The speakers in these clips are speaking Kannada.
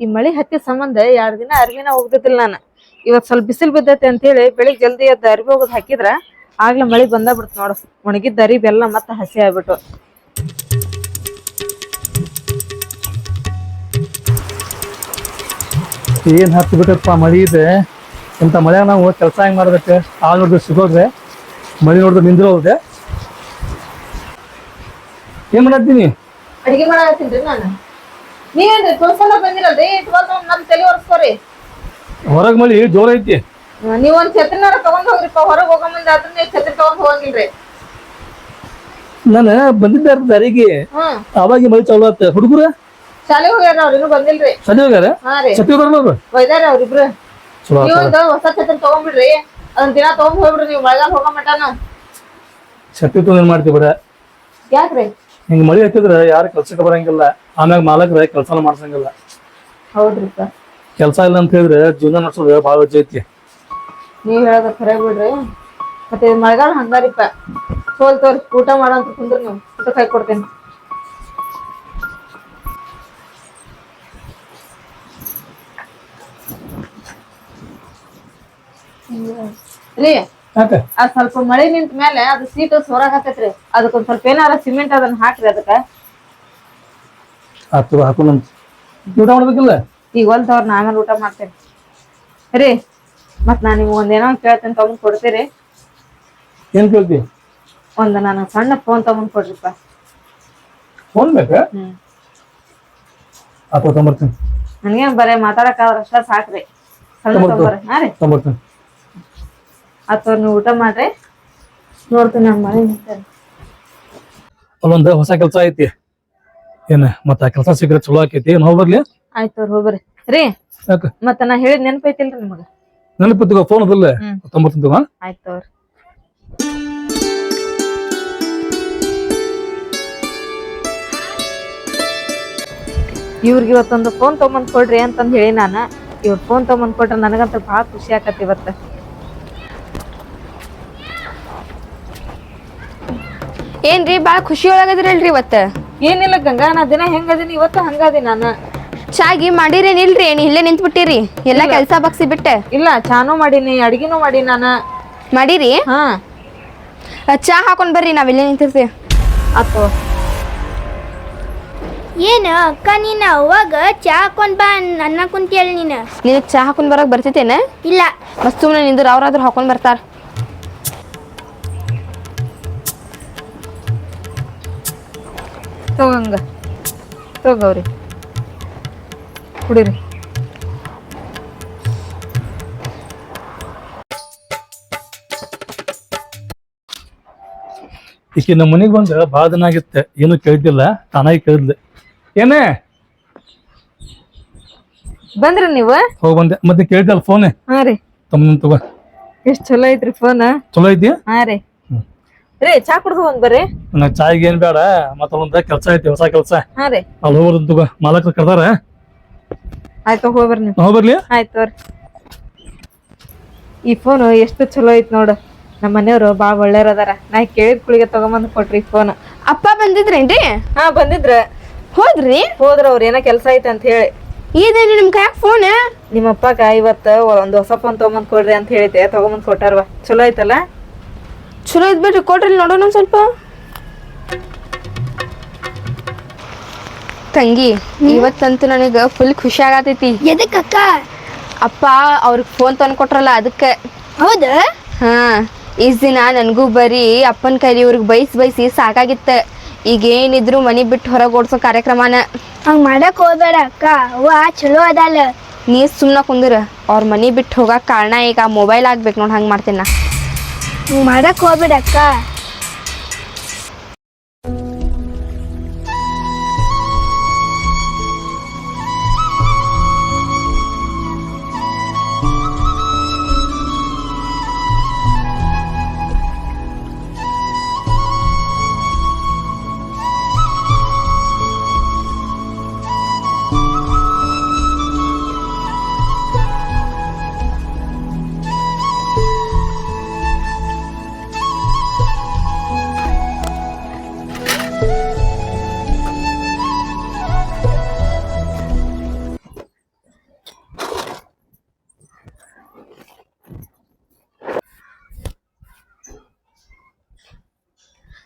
ಈ ಮಳಿ ಹತ್ತಿ ಸಂಬಂಧ ಎರಡ್ ದಿನ ಅರ್ವಿನ ಹೋಗ್ತಿದ್ದಿಲ್ಲ ನಾನು. ಇವತ್ ಸ್ವಲ್ಪ ಬಿಸಿಲು ಬಿದ್ದೈತೆ ಅಂತೇಳಿ ಬೆಳಿಗ್ಗೆ ಜಲ್ದಿ ಎದ್ದು ಅರ್ವಿ ಹೋಗೋದು ಹಾಕಿದ್ರ ಆಗ್ಲೇ ಮಳೆ ಬಂದ ಬಿಡ್ತು ನೋಡು. ಒಣಗಿದ್ದ ಅರಿಬಿ ಎಲ್ಲ ಮತ್ತೆ ಹಸಿ ಆಗ್ಬಿಟ್ಟು ಏನ್ ಹತ್ತು ಬಿಟ್ಟಪ್ಪ ಮಳಿ ಇದೆ. ಇಂಥ ಮಳೆ ನಾವು ಕೆಲಸ ಹೆಂಗ್ ಮಾಡ್ಬೇಕು ಆಳು ನೋಡಿದ್ರೆ ಸಿಗೋದ್ರೆ ಮಳಿ ನೋಡಿದ್ರೆ ನಿಂದ್ರೆ ಹೋದೆ ಏನ್ ಮಾಡತ್ತೀನಿ? ಅಡಿಗೆ ಮಾಡತ್ತೀನ್ರಿ ನಾನು. ನೀವೇನ್ರಿ ತುಳ್ಸಲ್ಲ ಬಂದಿರಲ್ರಿ? ಇಟ್ಕೊಂಡ್ ನಮ್ ತಲೆ ಒರೆಸ್ಕೋರಿ. ಹೊರಗ್ ಮಳಿ ಜೋರ ಐತಿ. ನೀವ್ ಒಂದ್ ಛತ್ರಿನಾರ ತಗೊಂಡ್ ಹೋಗ್ರಿಪ್ಪ ಹೊರಗ್ ಹೋಗೋ ಮುಂದೆ ಅದನ್ನ ನೀವ್ ಛತ್ರಿ ತಗೊಂಡ್ ಹೋಗಂಗಿಲ್ರಿ. ನಾನು ಬಂದಿದ್ದೆ ದಾರಿಗೆ ಹ್ಮ್ ಅವಾಗ ಮಳಿ ಚಾಲು ಆತ. ಹುಡುಗರ? ಶಾಲೆ ಹೋಗ್ಯಾರ ಅವ್ರ ಇನ್ನೂ ಬಂದಿಲ್ರಿ. ಸದ್ಯ ಹೋಗ್ಯಾರ? ಹಾ ರೀ. ಸತಿ ಹೋಗ್ಯಾರ ಅವ್ರು? ಒಯ್ದಾರ ಅವ್ರಿಬ್ರು ಚಲೋ ಆತ. ನೀವೊಂದು ಹೊಸ ಛತ್ರಿ ತಗೊಂಡ್ಬಿಡ್ರಿ ಅದನ್ನ ದಿನ ತಗೊಂಡ್ ಹೋಗ್ಬಿಡ್ರಿ ನೀವು ಮಳೆಗಾಲ ಹೋಗೋ ಮಟನ ಸತಿ ತೊಗೊಂಡ್ ಏನ್ ಮಾಡ್ತೀವಿ ಬಿಡ? ಯಾಕ್ರಿ? ಹಿಂಗ್ ಮಳಿ ಹತ್ತಿದ್ರ ಯಾರು ಕೆಲ್ಸಕ್ಕೆ ಬರಂಗಿಲ್ಲ ಆಮ್ಯಾಗ ಮಾಲಕ್ರ ಕೆಲ್ಸನ ಮಾಡ್ಸಂಗಿಲ್ಲ ಹೌದ್ರಿಪ್ಪ ಕೆಲ್ಸ ಇಲ್ಲ ಅಂತ ಹೇಳಿದ್ರೆ ಜೀವನ ನಡೆಸೋದು ಭಾಳ ವಜ್ಜೆ ಐತಿ ನೀವ್ ಹೇಳೋದ ಖರೆ ಬಿಡ್ರಿ ಮತ್ತೆ ಇದು ಮಳೆಗಾಲ ಹಂಗಾರಿಪ್ಪ ಸೋಲ್ ತೋರಿ ಊಟ ಮಾಡೋ ಅಂತ ಕುಂದ್ರಿ ನೀವು ಊಟ ಕೈ ಕೊಡ್ತೇನೆ ರೀ ಯಾಕೆ ಅದ್ ಸ್ವಲ್ಪ ಮಳೆ ನಿಂತ ಮೇಲೆ ಅದು ಸೀಟ್ ಸೊರಾಗತ್ತೈತ್ರಿ ಅದಕ್ಕೊಂದ್ ಸ್ವಲ್ಪ ಏನಾರ ಸಿಮೆಂಟ್ ಅದನ್ನ ಹಾಕ್ರಿ ಅದಕ್ಕ. ಆತು ಹಾಕೊಂಡ್ ಊಟ ಮಾಡ್ಬೇಕಿಲ್ಲ? ಈಗ ಹೊಲ್ದವ್ರ ಆಮೇಲೆ ಊಟ ಮಾಡ್ತೇನೆ. ರೀ ಮತ್ ನಾನ್ ನಿಮ್ಗೆ ಒಂದೇನೋ ಕೇಳ್ತೇನೆ ತಗೊಂಡ್ ಕೊಡ್ತೀರಿ. ಏನ್ ಕೇಳ್ತಿ? ಒಂದ್ ನಾನು ಸಣ್ಣ ಫೋನ್ ತಗೊಂಡ್ ಕೊಡ್ರಿಪ್ಪ. ಫೋನ್ ಬೇಕಾ? ಹ್ಮ್. ಆತು ತಗೊಂಬರ್ತೀನಿ ನನ್ಗೆ ಬರೇ ಮಾತಾಡಕ್ ಅಷ್ಟ ಸಾಕ್ರಿ. ಸಣ್ಣ ತಗೊಂಬರ್ರಿ ಹಾ ರೀ. ತೊಂಬರ್ತೀನಿ ಅಥವಾ ನೀವು ಊಟ ಮಾಡ್ರೆ ನೋಡ್ತೀನಿ ನಮ್ಮ ಮನೆ ಅಲ್ಲೊಂದು ಹೊಸ ಕೆಲಸ ಐತಿ. ಏನ ಮತ್ತ ಕೆಲಸ ಸಿಗ್ರೆ ಚಲೋ ಆಕೈತಿ? ಏನ್ ಹೋಗ್ಬರ್ಲಿ ಆಯ್ತು ಅವ್ರ ಹೋಗ್ರಿ ರೀ ಯಾಕ? ಮತ್ತ ನಾ ಹೇಳಿದ್ ನೆನಪೈತಿಲ್ರಿ ನಿಮಗ. ನೆನಪಿತ್ತು ಫೋನ್ ಅದಲ್ಲ? ಹತ್ತೊಂಬತ್ತು ಆಯ್ತು ಅವ್ರ ಇವ್ರಿಗೆ ಇವತ್ತೊಂದು ಫೋನ್ ತಗೊಂಬಂದ್ ಕೊಡ್ರಿ ಅಂತಂದ್ ಹೇಳಿ ನಾನು. ಇವ್ರ ಫೋನ್ ತಗೊಂಬಂದ್ ಕೊಟ್ರೆ ನನಗಂತ ಭಾಳ ಖುಷಿ ಆಕತಿ ಇವತ್ತ. ಏನ್ರಿ ಬಾಳ ಖುಷಿ ಒಳಗದಿರಲ್ರಿ ಇವತ್ತ? ಏನಿಲ್ಲ ಗಂಗಾ ನಾ ದಿನ ಹೆಂಗದೀನಿ ಇವತ್ತು ಹಂಗದೀನಿ ನಾನು. ಚಾಗಿ ಮಾಡಿರೇನಿಲ್ರಿ ಏನ್ ಇಲ್ಲೇ ನಿಂತ್ ಬಿಟ್ಟಿರಿ ಎಲ್ಲ ಕೆಲ್ಸ ಬಗ್ಸಿ ಬಿಟ್ಟೆ? ಇಲ್ಲ ಚಾನು ಮಾಡೀನಿ ಅಡ್ಗಿನೂ ಮಾಡೀನಿ ನಾನು. ಮಾಡಿರಿ? ಹಾ. ಚಾ ಹಾಕೊಂಡ್ ಬರ್ರಿ ನಾವ್ ಇಲ್ಲೇ ನಿಂತಿರ್ತೀವಿ. ಆತು. ಏನ ಅಕ್ಕ ನೀನು ಅವಾಗ ಚಾ ಹಾಕೊಂಡ್ ಬಾ ನನ್ನ ಕುಂತಿಯಲ್ಲ ನೀನು. ನೀನ್ ಚಾ ಹಾಕೊಂಡ್ ಬರಕ್ ಬರ್ತೈತೇನ ಇಲ್ಲ. ಮಸ್ತ್ ಸುಮ್ನೆ ನಿಂದ್ರ ಅವ್ರಾದ್ರೂ ಹಾಕೊಂಡ್ ಬರ್ತಾರ. ತಗೋಂಗ. ತಗೋರಿ ಕುಡೀರಿ. ಈಕೆ ನಮ್ಮ ಮನೆಗೆ ಬಂದ ಭಾಳ ದಿನ ಆಗಿತ್ತೆ. ಏನು ಕೇಳಿದ್ದಿಲ್ಲ ತಾನಾಗಿ ಕೇಳಿದ್ಲೆ ಏನೇ? ಬಂದ್ರಿ ನೀವು? ಹೋಗಿ ಬಂದೆ. ಮತ್ತೆ ಕೇಳಿದ್ದಲ್ಲ ಫೋನ್? ಹಾ ರೀ. ತಮ್ಮ ತಗೋ. ಎಷ್ಟ್ ಚಲೋ ಐತ್ರಿ ಫೋನ್? ಚಲೋ ಇದೆಯಾ ಹಾ ರೀ. ರೀ ಚಾ ಕುಡ್ದು ಒಂದ್ ಬರ್ರಿ. ನನಗೆ ಚಾಯ್ಗೆ ಏನ್ ಬೇಡ ಮತ್ತೊಂದ ಕೆಲಸ ಐತಿ ಹೊಸ ಕೆಲ್ಸ. ಹಾ ರೀ. ಅಲ್ಲಿ ಹೋಗೋದು ತಗೋ ಮಾಲಕ್ರು ಕರ್ದಾರ? ಆಯ್ತು ಹೋಗ್ಬರ್ರಿ ನೀವು. ನಾ ಹೋಗ್ಬರ್ಲಿ ಆಯ್ತು ಈ ಫೋನ್ ಎಷ್ಟು ಚಲೋ ಐತ್ ನೋಡು. ನಮ್ಮ ಮನೆಯವ್ರು ಬಾಳ ಒಳ್ಳೆಯವ್ರ ಅದಾರ. ನಾ ಕೇಳಿದ ಕುಳಿಗೆ ತಗೊಂಬಂದ್ ಕೊಟ್ರಿ ಫೋನ್ ಅಪ್ಪ ಬಂದಿದ್ರೇನ್ರಿ? ಹಾ ಬಂದಿದ್ರ. ಹೋದ್ರಿ? ಹೋದ್ರ ಅವ್ರ ಏನೋ ಕೆಲ್ಸ ಐತೆ ಅಂತ ಹೇಳಿ. ಇದೇನ್ರಿ ನಿಮ್ ಕೈಯಾಗ ಫೋನ್ ನಿಮ್ಮ ಅಪ್ಪಗ ಇವತ್ತ ಒಂದ್ ಹೊಸ ಫೋನ್ ತಗೊಂಬಂದ್ ಕೊಡ್ರಿ ಅಂತ ಹೇಳಿದ್ದೆ. ತಗೊಂಬಂದ್ ಕೊಟ್ಟಾರ್ವ. ಚಲೋ ಐತಲ್ಲ? ಚಲೋ ಇದ್ ಬಿಡ್ರಿ ಕೊಡ್ರಿ ನೋಡೋಣ ಸ್ವಲ್ಪ. ತಂಗಿ ಇವತ್ತಂತೂ ನನಗ ಫುಲ್ ಖುಷಿ ಆಗತೈತಿ. ಎದಕ್ ಅಕ್ಕ? ಅಪ್ಪ ಅವ್ರಿಗೆ ಫೋನ್ ತಂದು ಕೊಟ್ರಲ್ಲ ಅದಕ್ಕೆ. ಹೌದ? ಹಾ ಈಸ್ ದಿನ ನನಗೂ ಬರೀ ಅಪ್ಪನ ಕೈಲಿ ಇವ್ರಿಗೆ ಬೈಸ್ ಬೈಸಿ ಸಾಕಾಗಿತ್ತ. ಈಗ ಏನಿದ್ರು ಮನಿ ಬಿಟ್ಟು ಹೊರಗೆ ಓಡಿಸೋ ಕಾರ್ಯಕ್ರಮನ. ಹಂಗ್ ಮಾಡಕ್ ಹೋಗ್ಬೇಡ ಅಕ್ಕ ಅವ್ವ ಚಲೋ ಅದಲ್ಲ ನೀ ಸುಮ್ಮನೆ ಕುಂದ್ರ ಅವ್ರ ಮನಿ ಬಿಟ್ಟು ಹೋಗಕ್ಕೆ ಕಾರಣ ಈಗ ಮೊಬೈಲ್ ಆಗ್ಬೇಕು ನೋಡಿ ಹಂಗೆ ಮಾಡ್ತೀನಿ. ನಾ ಹಂಗ್ ಮಾಡಕ್ ಹೋಗ್ಬೇಡ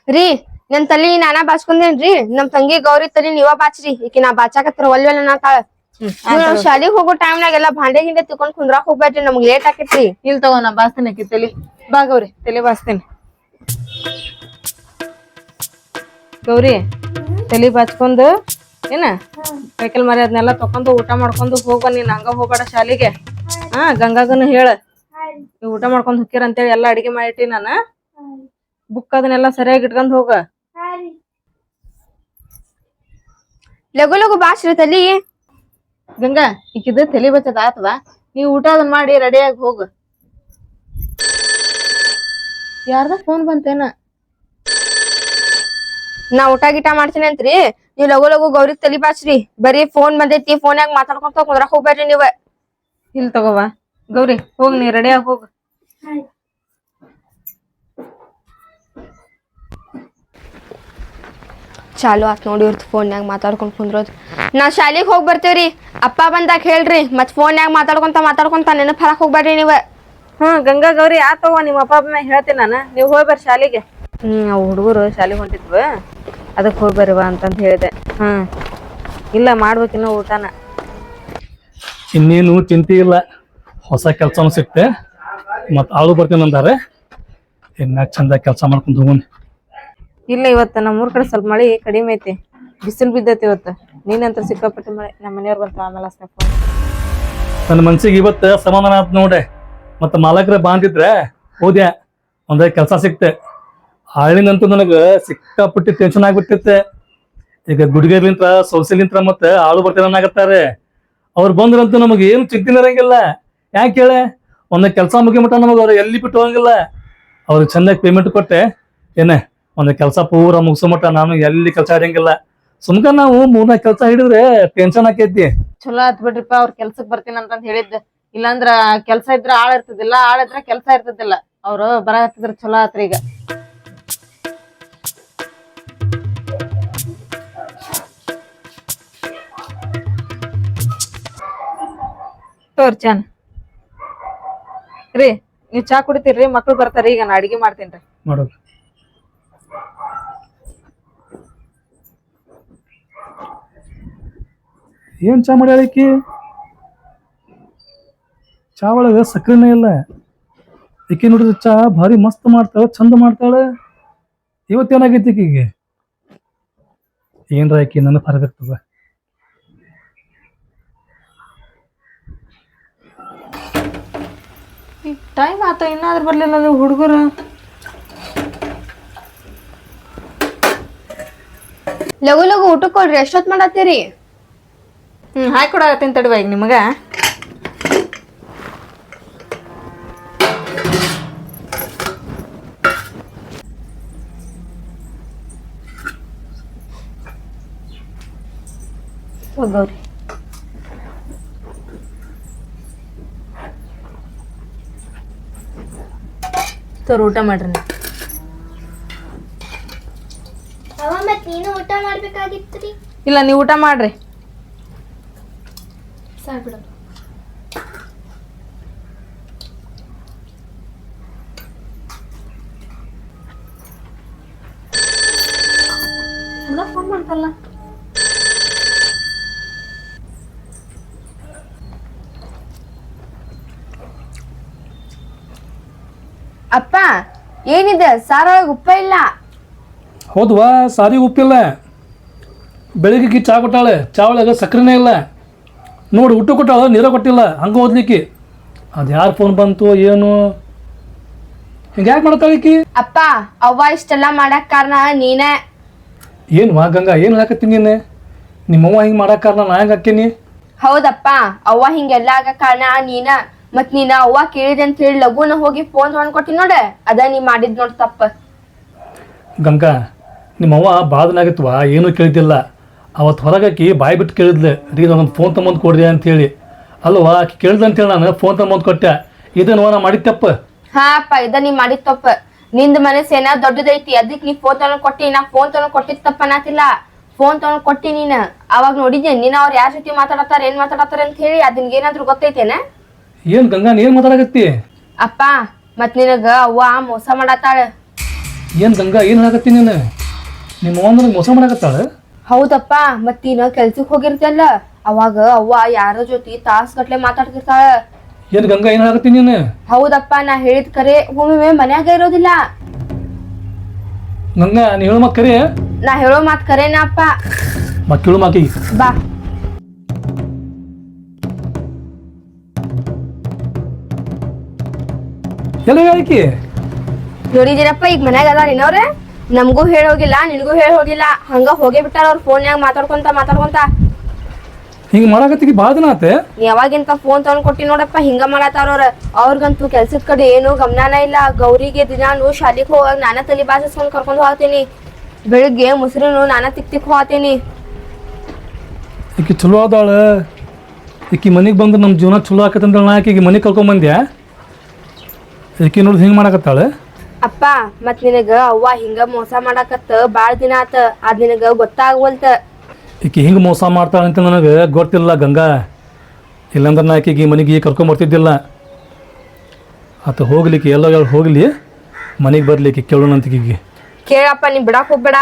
ರೀ ನನ್ ತಲಿ ನಾನಾ ಬಾಚ್ಕೊಂಡೇನ್ರಿ ನಮ್ ತಂಗಿ ಗೌರಿ ತಲಿ ನೀವ ಬಾಚ್ರಿ ಈಕಿ ನಾ ಬಾಚಾಕತ್ರ ಒಲ್ವೆಲ್ಲ ನಾತಾಳ. ನಾವ್ ಶಾಲಿಗ್ ಹೋಗೋ ಟೈಮ್ನಾಗ ಎಲ್ಲಾ ಭಾಂಡೆ ಗಿಂಡೆ ತಿಕೊಂಡ್ ಕುಂದ್ರಾಕ್ ಹೋಗ್ಬೇಡ್ರಿ ನಮ್ಗ್ ಲೇಟ್ ಆಕೇತ್ರಿ. ಇಲ್ ತಗೋ ನಾ ಬಾಸ್ತೇನೆ ಆಕಿ ತಲಿ. ಬಾ ಗೌರಿ ತಲೆ ಬಾಸ್ತೇನೆ. ಗೌರಿ ತಲಿ ಬಾಚ್ಕೊಂಡು ಏನ? ಸೈಕಲ್ ಮರಿ ಅದನ್ನೆಲ್ಲ ತಕೊಂಡು ಊಟ ಮಾಡ್ಕೊಂಡು ಹೋಗೋ ನೀನ್ ಹಂಗ ಹೋಗ್ಬೇಡ ಶಾಲಿಗೆ. ಹಾ ಗಂಗಾಗನು ಹೇಳ. ಊಟ ಮಾಡ್ಕೊಂಡ್ ಹೋಗ್ತೀರ ಅಂತೇಳಿ ಎಲ್ಲಾ ಅಡಿಗೆ ಮಾಡಿಟ್ಟಿ ನಾನ. ಬುಕ್ ಅದನ್ನೆಲ್ಲ ಸರಿಯಾಗಿ ಇಟ್ಕೊಂಡ್ ಹೋಗ. ಲಘು ಲಘು ಬಾಚ್ರಿ ತಲಿ ಗಂಗಾ ಈಕಿದ ತಲಿ ಬಚ್ಚದ ಆತದ. ನೀವು ಊಟ ಅದನ್ನ ಮಾಡಿ ರೆಡಿಯಾಗಿ ಹೋಗು. ಯಾರ್ದ ಫೋನ್ ಬಂತೇನ? ನಾ ಊಟ ಗೀಟ ಮಾಡ್ತೀನಿ ಅಂತ್ರಿ. ನೀವ್ ಲಘು ಲಘು ಗೌರಿ ತಲಿ ಬಾಚ್ರಿ ಬರೀ ಫೋನ್ ಬಂದೈತಿ ಫೋನ್ಯಾಗ ಮಾತಾಡ್ಕೊಂತ ಕುಂದ್ರ ಹೋಗ್ಬೇಡ್ರಿ ನೀವ. ಇಲ್ಲಿ ತಗೋವಾ. ಗೌರಿ ಹೋಗ್ ನೀ ರೆಡಿಯಾಗಿ ಹೋಗು. ಚಾಲು ಆತ್ ನೋಡಿ ಫೋನ್ ಫೋನ್ಯಾಗ ಮಾತಾಡ್ಕೊಂಡು ಕುಂದ್ರೋದು. ನಾ ಶಾಲಿಗ್ ಹೋಗ್ ರೀ ಅಪ್ಪ ಬಂದಾಗ ಹೇಳ್ರಿ ಮತ್ತು ಫೋನ್ಯಾಗ ಮಾತಾಡ್ಕೊಂತ ಮಾತಾಡ್ಕೊಂತ ನೆನಪು ಹರಕ್ ಹೋಗ್ಬೇಡ್ರಿ ನೀವ. ಹ್ಮ್ ಗಂಗಾ ಗೌರಿ ಆತವ ನಿಮ್ಮ ಅಪ್ಪ ಅಮ್ಮ ಹೇಳ್ತೀನಿ ನಾನು. ನೀವು ಹೋಗಿ ಬರ್ರಿ ಶಾಲಿಗೆ. ಹ್ಮ್ ಅವು ಹುಡುಗರು ಶಾಲೆಗೆ ಹೊಂಟಿದ್ವ. ಅದಕ್ಕೆ ಹೋಗಿ ಬರ್ರಿವಾ ಅಂತಂತ ಹೇಳಿದೆ. ಹ್ಮ್. ಇಲ್ಲ ಮಾಡ್ಬೇಕಿನ್ನ ಊಟನ. ಇನ್ನೇನು ಚಿಂತೆ ಇಲ್ಲ. ಹೊಸ ಕೆಲಸನೂ ಸಿಕ್ತೆ. ಮತ್ತು ಆಳು ಬರ್ತೀನಿ ಅಂದಾರೆ. ಇನ್ನ ಚಂದ ಕೆಲಸ ಮಾಡ್ಕೊಂಡು ಹೋಗೋಣ. ಇಲ್ಲ ಇವತ್ತು ನಮ್ಮೂರ ಕಡೆ ಸ್ವಲ್ಪ ಮಳೆ ಕಡಿಮೆ ಐತಿ. ಬಿಸಿಲು ಬಿದ್ದೈತಿ ಇವತ್ತು. ನೀನಂತರ ಸಿಕ್ಕಾಪಟ್ಟೆ ಮಳೆ. ನಮ್ಮ ಮನೆಯವ್ರು ಬಂತ ಆಮೇಲೆ ಫೋನ್ ನನ್ನ ಮನ್ಸಿಗೆ ಇವತ್ತು ಸಮಾಧಾನ ಆತ್ ನೋಡೆ ಮತ್ತು ಮಾಲಕರ ಬಾಂತಿದ್ರೆ ಹೋದ್ಯ? ಒಂದೇ ಕೆಲಸ ಸಿಕ್ತೆ. ಹಳ್ಳಿನಂತೂ ನನಗೆ ಸಿಕ್ಕಾಪಟ್ಟಿ ಟೆನ್ಷನ್ ಆಗ್ಬಿಟ್ಟಿತ್ತೆ. ಈಗ ಗುಡಿಗೆಲಿಂತ್ರ ಸೊಸೆಲಿಂತ್ರ ಮತ್ತೆ ಆಳು ಬರ್ತೀರನ್ನಾಗತ್ತಾರೆ ಅವ್ರು ಬಂದ್ರಂತೂ ನಮಗೆ ಏನು ಚಿಂತೆ ಇರಂಗಿಲ್ಲ. ಯಾಕೆ ಹೇಳೆ? ಒಂದೇ ಕೆಲಸ ಮುಗಿಮಟ ನಮಗೆ ಅವ್ರು ಎಲ್ಲಿ ಬಿಟ್ಟು ಹೋಗಂಗಿಲ್ಲ. ಅವ್ರಿಗೆ ಚೆನ್ನಾಗಿ ಪೇಮೆಂಟ್ ಕೊಟ್ಟೆ. ಏನೇ? ಒಂದೇ ಕೆಲಸ ಪೂರ ಮುಗಿಸೋ ಮಟ್ಟ ನಾನು ಎಲ್ಲಿ ಕೆಲಸ ಹಿಡಿಯಂಗಿಲ್ಲ ಸುಮ್ಕ ನಾವು ಮೂರ್ನಾಲ್ಕು ಕೆಲಸ ಹಿಡಿದ್ರೆ ಟೆನ್ಷನ್ ಆಕೈತಿ. ಚಲೋ ಆತ್ ಬಿಡ್ರಿಪ್ಪ ಅವ್ರ ಕೆಲ್ಸಕ್ ಬರ್ತೀನಿ ಅಂತಂದ್ ಹೇಳಿದ್ದೆ. ಇಲ್ಲಾಂದ್ರ ಕೆಲ್ಸ ಇದ್ರ ಆಳ ಇರ್ತದಿಲ್ಲ ಆಳ ಇದ್ರ ಕೆಲ್ಸ ಇರ್ತದಿಲ್ಲ. ಅವ್ರು ಬರ ಹತ್ತಿದ್ರ ಚಲೋ ಆತ್ರಿ ಈಗ. ರೀ ನೀವ್ ಚಾ ಕುಡಿತೀರ್ರಿ ಮಕ್ಳು ಬರ್ತಾರ ಈಗ ನಾ ಅಡಿಗೆ ಮಾಡ್ತೇನ್ರಿ ಮಾಡೋದು. ಏನ್ ಚಾ ಮಾಡ್ಯಾಳಕಿ ಚಾ ಒಳಗ ಸಕ್ಕರೆನೇ ಇಲ್ಲ. ಈಕಿ ನೋಡಿದ್ರೆ ಚಾ ಭಾರಿ ಮಸ್ತ್ ಮಾಡ್ತಾಳೆ, ಚಂದ ಮಾಡ್ತಾಳೆ. ಇವತ್ತೇನಾಗೈತಿ ಈಕಿಗೆ? ಏನರ ಆಕಿ ನನ್ನ ಫರಗತ್ತದ ಟೈಮ್ ಆತ, ಇನ್ನಾದ್ರೂ ಬರಲಿಲ್ಲ ನೀವು ಹುಡುಗರು. ಲಘು ಲಘು ಊಟಕ್ಕೆ ಕೊಡ್ರಿ ಎಷ್ಟೊತ್ ಮಾಡತ್ತೀರಿ? ಹ್ಮ್ ಹಾಕಿ ಕೊಡಾಕತ್ತೀನಿ ತಡುವ ಈಗ ನಿಮಗ. ಗೌರಿ. ಸರ್ ಊಟ ಮಾಡ್ರಿ ನೀವು. ನೀನು ಊಟ ಮಾಡ್ಬೇಕಾಗಿತ್ರಿ? ಇಲ್ಲ ನೀವು ಊಟ ಮಾಡ್ರಿ. ಸಾಕ್ ಬಿಡು ಫೋನ್ ಮಾಡ್ತಲ್ಲ ಅಪ್ಪ ಏನಿದೆ? ಸಾರೊಳಗ ಉಪ್ಪ ಇಲ್ಲ? ಹೌದ್ವಾ ಸಾರಿ ಉಪ್ಪಿಲ್ಲ ಬೆಳಿಗ್ಗೆ ಚಾ ಕೊಟ್ಟಾಳೆ. ಚಾ ಒಳಗೆ ಸಕ್ಕರೆನೇ ಇಲ್ಲ. ನೋಡಿ ಊಟ ಕೊಟ್ಟಾಳ ನೀರ ಕೊಟ್ಟಿಲ್ಲ ಹಂಗೆ ಓದ್ಲಿಕ್ಕೆ. ಅದು ಯಾರು ಫೋನ್ ಬಂತು ಏನು? ಹಿಂಗೆ ಯಾಕೆ ಮಾಡ್ತಾಳಿಕ್ಕಿ ಅಪ್ಪ ಅವ್ವ ಇಷ್ಟೆಲ್ಲ ಮಾಡಕ್ ಕಾರಣ ನೀನೇ. ಏನು ವಾ ಗಂಗಾ ಏನು ಹಾಕತ್ತೀನಿ ನೀನು? ನಿಮ್ಮವ್ವ ಹಿಂಗೆ ಮಾಡಕ್ಕೆ ಕಾರಣ ನಾ ಹೆಂಗೆ ಹಾಕೀನಿ ಹೌದಪ್ಪ ಅವ್ವ ಹಿಂಗೆಲ್ಲ ಆಗ ಕಾರಣ ನೀನ. ಮತ್ ನೀನ ಅವ್ವ ಕೇಳಿದೆ ಅಂತ ಹೇಳಿ ಲಘುನ ಹೋಗಿ ಫೋನ್ ತಗೊಂಡ್ ಕೊಟ್ಟಿ ನೋಡ ಅದ ನೀ ಮಾಡಿದ್ ನೋಡ್ ತಪ್ಪ. ಗಂಗಾ ನಿಮ್ಮವ್ವ ಬಾದನಾಗಿತ್ವಾ ಏನೂ ಕೇಳಿದ್ದಿಲ್ಲ ಅವತ್ತು ಹೊರಗಾಕಿ ಬಾಯಿ ಬಿಟ್ಟು ಕೇಳಿದ್ಲೆ ರೀ ನನಗೆ ಫೋನ್ ತೊಗೊಂಬಂದು ಕೊಡ್ರಿ ಅಂತೇಳಿ. ಅಲ್ವಾ ಆಕಿ ಕೇಳಿದ್ಲು ಅಂತೇಳಿ ನಾನು ಫೋನ್ ತೊಗೊಂಬಂದು ಕೊಟ್ಟೆ. ಇದನ್ನು ನಾ ಮಾಡಿದ ತಪ್ಪ. ಹಾ ಅಪ್ಪ ಇದ ನೀ ಮಾಡಿದ ತಪ್ಪ. ನಿಂದ ಮನಸ್ಸು ಏನ ದೊಡ್ಡದೈತಿ ಅದಕ್ಕೆ ನೀ ಫೋನ್ ತಗೊಂಡು ಕೊಟ್ಟಿ ನಾ ಫೋನ್ ತಗೊಂಡು ಕೊಟ್ಟಿದ್ ತಪ್ಪ ಅನ್ನತಿಲ್ಲ. ಫೋನ್ ತಗೊಂಡು ಕೊಟ್ಟಿ ನೀನ. ಅವಾಗ ನೋಡಿದೆ ನೀನ್ ಅವ್ರ ಯಾರ ಜೊತೆ ಮಾತಾಡತ್ತಾರ ಏನ್ ಮಾತಾಡತ್ತಾರ ಅಂತ ಹೇಳಿ ಅದನ್ ಏನಾದ್ರು ಗೊತ್ತೈತೇನ? ಏನು ಗಂಗಾ ಏನು ಮಾತಾಡಕತ್ತಿ? ಅಪ್ಪ ಮತ್ ನಿನಗ ಅವ್ವ ಮೋಸ ಮಾಡತ್ತಾಳ. ಏನು ಗಂಗಾ ಏನು ಹೇಳಕತ್ತಿ ನೀನು? ನಿಮ್ಮ ಅವ್ವ ನನಗೆ ಮೋಸ ಮಾಡಕತ್ತಾಳ? ಹೌದಪ್ಪ ಮತ್ತೀನ ಕೆಲ್ಸಕ್ಕೆ ಹೋಗಿರ್ತಿಯಲ್ಲ ಹೋಗಿರ್ತಲ್ಲ ಅವಾಗ ಅವ್ವ ಯಾರ ಜೊತೆ ತಾಸ್ ಗಟ್ಲೆ ಮಾತಾಡ್ತಿರ್ತಾಳ. ಏನು ಗಂಗಾ ಏನು ಹೇಳಕತ್ತೀನಿ ನೀನು? ಹೌದಪ್ಪ ನಾ ಹೇಳಿದ್ ಕರೆ ಒಮ್ಮೆ ಮನ್ಯಾಗ ಇರೋದಿಲ್ಲ. ಗಂಗಾ ನೀ ಹೇಳು ಕರಿ? ನಾ ಹೇಳೋ ಮಾತ್ ಕರೆನಾ ಅಪ್ಪ. ಮಕ್ಕ ಕೇಳು ಮಾತಿ ಬಾ. ಎಲ್ಲ ಹೇಳಿಕಿ? ನೋಡಿದಿರಪ್ಪ ಈಗ ಮನ್ಯಾಗ ಅದಾರ ಇನ್ನವ್ರೆ ನಮಗೂ ಹೇಳಿ ಹೋಗಿಲ್ಲ ನಿನಗೂ ಹೇಳಿ ಹೋಗಿಲ್ಲ. ಹಂಗ ಹೋಗೇ ಬಿಟ್ಟಾರ ಅವ್ರ ಫೋನ್ಯಾಗ ಮಾತಾಡ್ಕೊಂತ ಮಾತಾಡ್ಕೊಂತ. ಹಿಂಗ ಮಾಡಕತ್ತಿಗೆ ಭಾಳ ದಿನ ಆತೆ. ನೀ ಯಾವಾಗಿಂತ ಫೋನ್ ತಗೊಂಡ್ ಕೊಟ್ಟಿ ನೋಡಪ್ಪ ಹಿಂಗ ಮಾಡತ್ತಾರ ಅವ್ರ. ಅವ್ರಿಗಂತೂ ಕೆಲ್ಸದ ಕಡೆ ಏನು ಗಮನಾನ ಇಲ್ಲ. ಗೌರಿಗೆ ದಿನಾನು ಶಾಲಿಗೆ ಹೋಗಾಗ ನಾನ ತಲೆ ಬಾಸಿಸ್ಕೊಂಡ್ ಕರ್ಕೊಂಡ್ ಹೋಗ್ತೀನಿ. ಬೆಳಿಗ್ಗೆ ಮುಸ್ರಿನು ನಾನ ತಿಕ್ ತಿಕ್ ಹೋಗ್ತೀನಿ. ಈಕಿ ಚಲೋ ಅದಾಳ ಈಕಿ ಮನೆಗೆ ಬಂದು ನಮ್ಮ ಜೀವನ ಚಲೋ ಆಕತ್ತಂದ್ರೆ ನಾ. ಆಕಿಗೆ ಮನೆಗೆ ಕರ್ಕೊಂಬಂದ್ಯಾ? ಈಕಿ ನೋಡಿದ್ ಹಿಂಗೆ ಮಾಡಕತ್ತಾಳ. ಅಪ್ಪ ಮತ್ ನಿನಗ ಅವ್ವ ಹಿಂಗ ಮೋಸ ಮಾಡಾಕತ್ತ ಬಾಳ್ ದಿನ ಆತ ಅದ್ ನಿನಗ ಗೊತ್ತಾಗವಲ್ತ. ಈಕಿ ಹಿಂಗೆ ಮೋಸ ಮಾಡ್ತಾಳಂತ ಅಂತ ನನಗೆ ಗೊತ್ತಿಲ್ಲ ಗಂಗಾ. ಇಲ್ಲಾಂದ್ರೆ ನಾ ಆಕಿಗೆ ಮನೆಗೆ ಕರ್ಕೊಂಬರ್ತಿದ್ದಿಲ್ಲ ಆತ ಹೋಗ್ಲಿಕ್ಕೆ ಎಲ್ಲ ಹೋಗ್ಲಿ ಮನೆಗೆ ಬರ್ಲಿಕ್ಕೆ ಕೇಳೋಣಂತ ಈಕಿಗೆ. ಕೇಳಪ್ಪ ನೀ ಬಿಡಾಕ್ ಹೋಗ್ಬೇಡ.